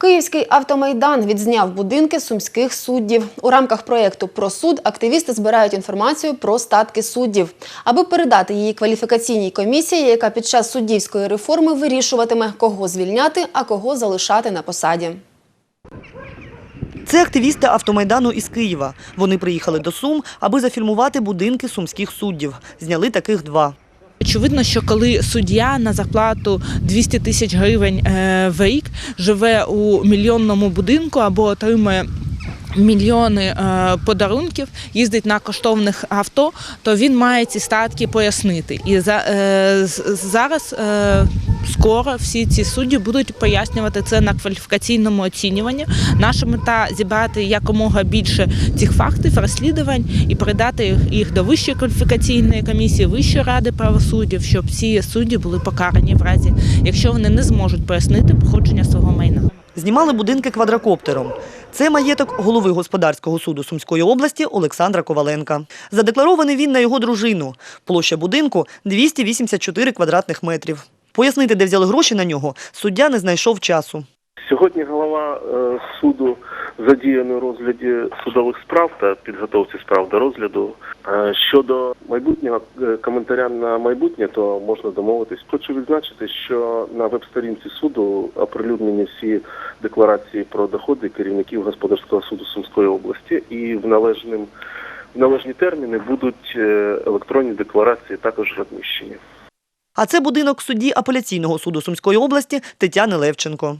Київський автомайдан відзняв будинки сумських суддів. У рамках проєкту про суд активісти збирають інформацію про статки суддів, аби передати її кваліфікаційній комісії, яка під час суддівської реформи вирішуватиме, кого звільняти, а кого залишати на посаді. Це активісти автомайдану із Києва. Вони приїхали до Сум, аби зафільмувати будинки сумських суддів. Зняли таких два. Очевидно, що коли суддя на зарплату 200 тисяч гривень е, в рік живе у мільйонному будинку або отримує мільйони е, подарунків, їздить на коштовних авто, то він має ці статки пояснити. І за, е, зараз скоро всі ці судді будуть пояснювати це на кваліфікаційному оцінюванні. Наша мета зібрати якомога більше цих фактів, розслідувань і передати їх, до вищої кваліфікаційної комісії, Вищої ради правосуддів, щоб всі судді були покарані в разі, якщо вони не зможуть пояснити походження свого майна. Знімали будинки квадрокоптером. Це маєток голови господарського суду Сумської області Олександра Коваленка. Задекларований він на його дружину. Площа будинку 284 квадратних метрів. Пояснити, де взяли гроші на нього, суддя не знайшов часу. Сьогодні голова е, суду задіяний у розгляді судових справ та підготовці справ до розгляду. Е, щодо майбутнього е, коментаря на майбутнє, то можна домовитись. Хочу відзначити, що на веб-сторінці суду оприлюднені всі декларації про доходи керівників господарського суду Сумської області, і в належним в належні терміни будуть електронні декларації також розміщені. А це будинок судді апеляційного суду Сумської області Тетяни Левченко.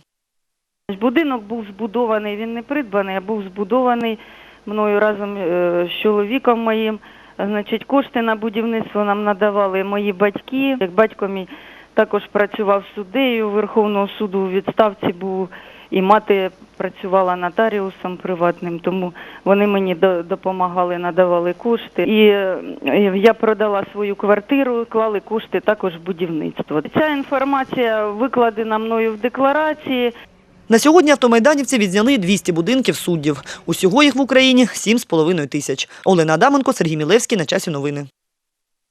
Будинок був збудований, він не придбаний, а був збудований мною разом е, з чоловіком моїм. Значить, кошти на будівництво нам надавали мої батьки. Як батько мій також працював суддею Верховного суду у відставці був, і мати працювала нотаріусом приватним, тому вони мені до- допомагали, надавали кошти. І е, я продала свою квартиру, клали кошти також в будівництво. Ця інформація викладена мною в декларації. На сьогодні автомайданівці відзняли 200 будинків суддів. Усього їх в Україні 7,5 тисяч. Олена Адаменко, Сергій Мілевський. На часі новини.